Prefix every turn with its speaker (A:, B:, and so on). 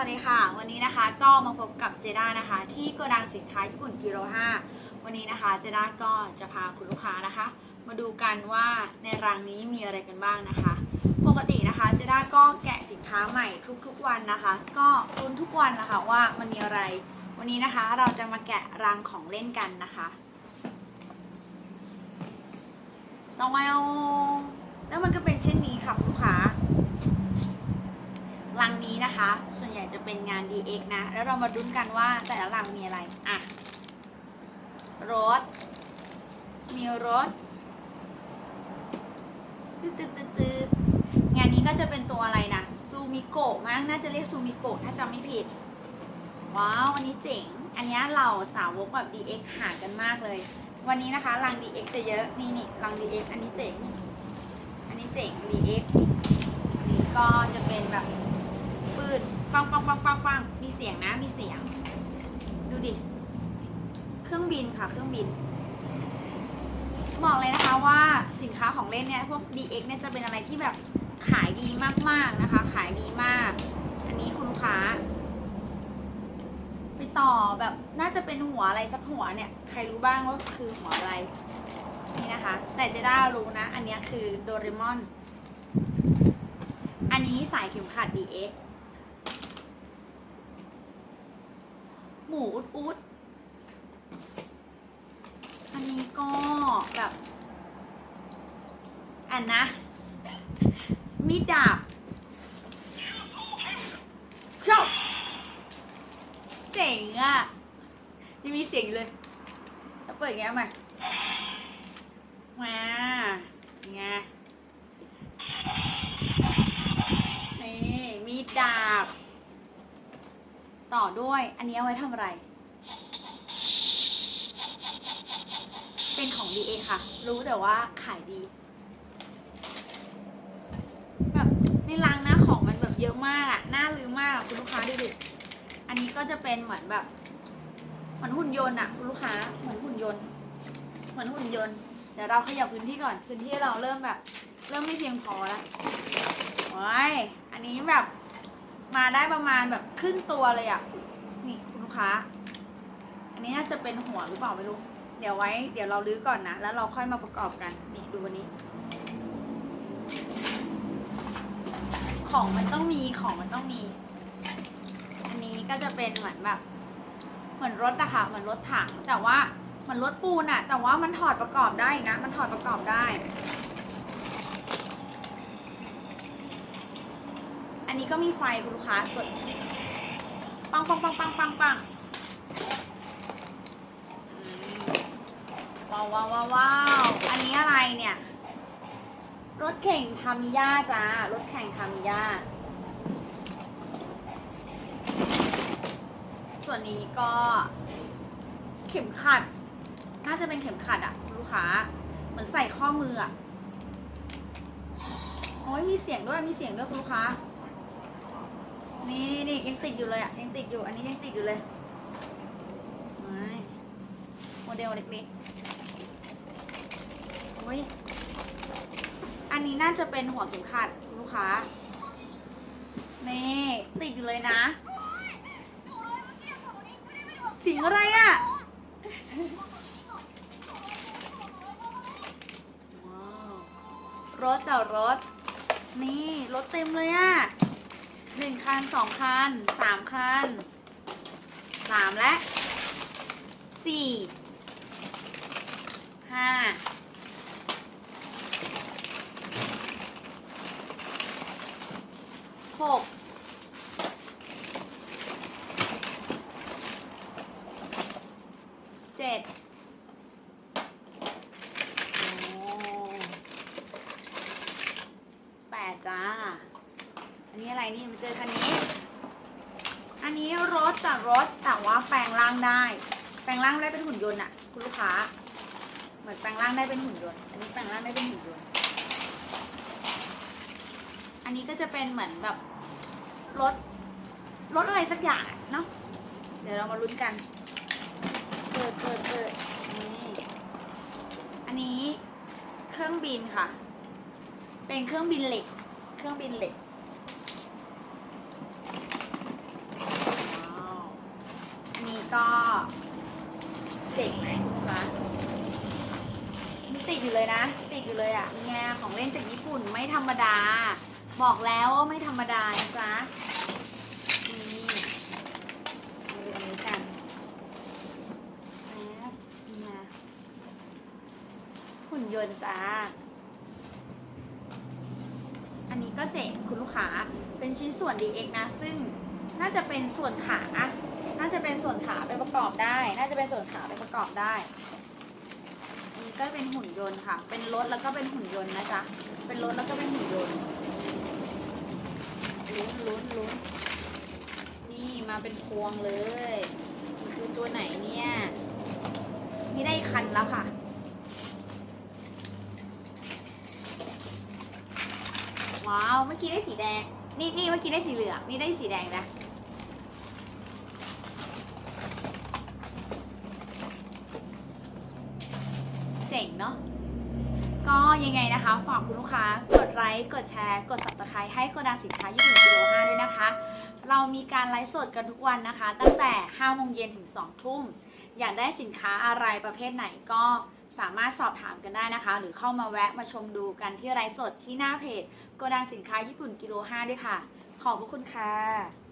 A: วัสดีค่ะ วันนี้นะคะก็มาพบกับเจด้านะคะ ที่โกดังสินค้าญี่ปุ่นกิโล5วันนี้นะคะเจด้าก็จะพาคุณลูกค้านะคะ มาดูกันว่าในรังนี้มีอะไรกันบ้างนะคะ ปกตินะคะเจด้าก็แกะสินค้าใหม่ทุกๆวันนะคะ ก็รุ้นทุกวันนะคะว่ามันมีอะไร วันนี้นะคะเราจะมาแกะรังของเล่นกันนะคะน้องแมวแล้วมันก็เป็นเช่นนี้ค่ะคุณลูกค้า นะคะ ส่วนใหญ่จะเป็นงาน DX นะ แล้วเรามาดุนกันว่าแต่ละรังมีอะไร อะ รถ มีรถตืดตืดตืดตืดงานนี้ก็จะเป็นตัวอะไรนะ ซูมิโกะมั้ง น่าจะเรียกซูมิโกะถ้าจำไม่ผิด ว้าวอันนี้เจ๋ง อันนี้เราสาวกแบบ DX หากันมากเลย วันนี้นะคะรัง DX จะเยอะ นี่นี่รัง DX อันนี้เจ๋ง อันนี้เจ๋ง DX นี่ก็จะเป็นแบบ ปืนปังปังปังปังปังมีเสียงนะมีเสียง ดูดิ เครื่องบินค่ะ เครื่องบิน บอกเลยนะคะว่าสินค้าของเล่นเนี่ยพวก DX เนี่ยจะเป็นอะไรที่แบบขายดีมากๆนะคะ ขายดีมาก อันนี้คุณลูกค้า ไปต่อแบบน่าจะเป็นหัวอะไรสักหัวเนี่ย ใครรู้บ้างว่าคือหัวอะไรนี่นะคะ แต่เจด้ารู้นะ อันนี้คือโดเรมอน อันนี้สายเข็มขัด DX หมูอุดอุดอันนี้ก็แบบอันนะ มีดาบชอบเจ๋งอะยังมีเสียงเลยแล้วเปิดอย่างเงี้ยใหม่มาไงนี่มีดาบ ต่อด้วย อันนี้เอาไว้ทำอะไร เป็นของ DA ค่ะ รู้แต่ว่าขายดี แบบในรังนะของมันแบบเยอะมากอะน่าลืมมากคุณลูกค้าดูดิอันนี้ก็จะเป็นเหมือนแบบ เหมือนหุ่นยนต์อะคุณลูกค้า เหมือนหุ่นยนต์ เหมือนหุ่นยนต์ เดี๋ยวเราขยับพื้นที่ก่อน พื้นที่เราเริ่มแบบ เริ่มไม่เพียงพอแล้วโอ้ยอันนี้แบบ มาได้ประมาณแบบครึ่งตัวเลยอะนี่คุณลูกค้า อันนี้น่าจะเป็นหัวหรือเปล่าไม่รู้ เดี๋ยวไว้ เดี๋ยวเราลื้อก่อนนะ แล้วเราค่อยมาประกอบกัน นี่ดูวันนี้ ของมันต้องมี ของมันต้องมี อันนี้ก็จะเป็นเหมือนแบบ เหมือนรถอะค่ะ เหมือนรถถัง แต่ว่าเหมือนรถปูนอะแต่ว่ามันถอดประกอบได้นะ มันถอดประกอบได้ นนี้ก็มีไฟคุณลูกค้ากดปังปังปังปังปังปังว้าวว้าวว้าวอันนี้อะไรเนี่ย รถแข่งทามิยาจ้ารถแข่งทามิยาส่วนนี้ก็เข็มขัด น่าจะเป็นเข็มขัดอะคุณลูกค้า เหมือนใส่ข้อมืออะโอ้ยมีเสียงด้วยมีเสียงด้วยคุณลูกค้า นี่นี่ยังติดอยู่เลยอะยังติดอยู่อันนี้ยังติดอยู่เลยไม่โมเดลเล็กๆโอ้ยอันนี้น่าจะเป็นหัวเข็มขัดลูกค้านี่ติดอยู่เลยนะสียงอะไรอะว้าวรถจอดรถ นี่รถเต็มเลยอะ หนึ่งคันสองคันสามคันสามและสี่ห้าหกเจ็ดโอ้แปดจ้า อันนี้อะไรนี่มาเจอคันนี้ อันนี้รถจากรถแต่ว่าแปลงร่างได้ แปลงร่างได้เป็นหุ่นยนต์อะคุณลูกค้า เหมือนแปลงร่างได้เป็นหุ่นยนต์ อันนี้แปลงร่างได้เป็นหุ่นยนต์ อันนี้ก็จะเป็นเหมือนแบบรถรถอะไรสักอย่างเนาะ เดี๋ยวเรามาลุ้นกัน เปิดเปิดเปิดนี่อันนี้เครื่องบินค่ะ เป็นเครื่องบินเหล็ก เครื่องบินเหล็ก เจ๋งไหมคุณลูกค้ามันติดอยู่เลยนะ ติดอยู่เลยอะแงของเล่นจากญี่ปุ่นไม่ธรรมดา บอกแล้วว่าไม่ธรรมดานะจ๊ะนี่มาดูอันนี้กันนี่นะหุ่นยนต์จ้าอันนี้ก็เจ๋งคุณลูกค้าเป็นชิ้นส่วน DX นะ ซึ่งน่าจะเป็นส่วนขา น่าจะเป็นส่วนขาไปประกอบได้ น่าจะเป็นส่วนขาไปประกอบได้อันนี้ก็เป็นหุ่นยนต์ค่ะ เป็นรถแล้วก็เป็นหุ่นยนต์นะจ๊ะ เป็นรถแล้วก็เป็นหุ่นยนต์ลุ้นลุ้นลุ้นนี่มาเป็นพวงเลยมันคือตัวไหนเนี่ยมีได้อีกคันแล้วค่ะว้าว เมื่อกี้ได้สีแดง นี่นี่เมื่อกี้ได้สีเหลือง นี่ได้สีแดงนะ เจ๋งเนาะ ก็ยังไงนะคะ ฝากคุณลูกค้ากดไลค์กดแชร์กด subscribe ให้โกดังสินค้าญี่ปุ่นกิโล5ด้วยนะคะ เรามีการไลฟ์สดกันทุกวันนะคะ ตั้งแต่5โมงเย็นถึง 2 ทุ่ม อยากได้สินค้าอะไรประเภทไหนก็สามารถสอบถามกันได้นะคะ หรือเข้ามาแวะมาชมดูกันที่ไลฟ์สดที่หน้าเพจโกดังสินค้าญี่ปุ่นกิโล5ด้วยค่ะ ขอบพระคุณค่ะ